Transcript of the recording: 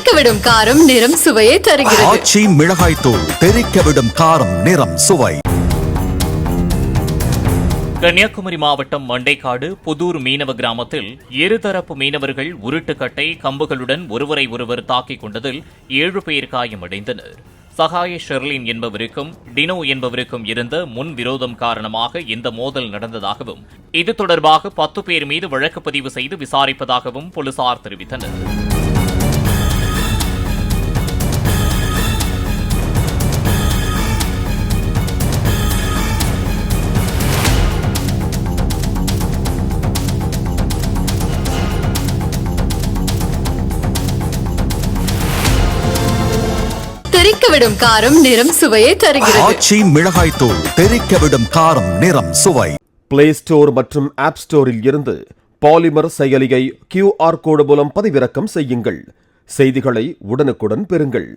தெறிக்கவிடும் காரம் நிறம் சுவையை தருகிறது. ஆச்சி மிளகாய் தூள் தெறிக்க விடும் காரம் நிறம் சுவை. கன்னியாகுமரி மாவட்டம் மண்டைக்காடு புதூர் மீனவ கிராமத்தில் இருதரப்பு மீனவர்கள் உருட்டுக்கட்டை கம்புகளுடன் ஒருவரை ஒருவர் தாக்கிக் கொண்டதில் ஏழு பேர் காயமடைந்தனர். சகாய ஷெர்லின் என்பவருக்கும் டினோ என்பவருக்கும் இருந்த முன் விரோதம் காரணமாக இந்த மோதல் நடந்ததாகவும் இது தொடர்பாக பத்து பேர் மீது வழக்கு பதிவு செய்து விசாரிப்பதாகவும் போலீசார் தெரிவித்தனர். தெறிக்கவிடும் காரம் நிறம் சுவையை தருகிறது. ஆச்சி மிளகாய் தூள் தெறிக்க விடும் காரம் நிறம் சுவை. பிளே ஸ்டோர் மற்றும் ஆப் ஸ்டோரில் இருந்து பாலிமர் செயலியை கியூஆர் கோடு மூலம் பதிவிறக்கம் செய்யுங்கள். செய்திகளை உடனுக்குடன் பெறுங்கள்.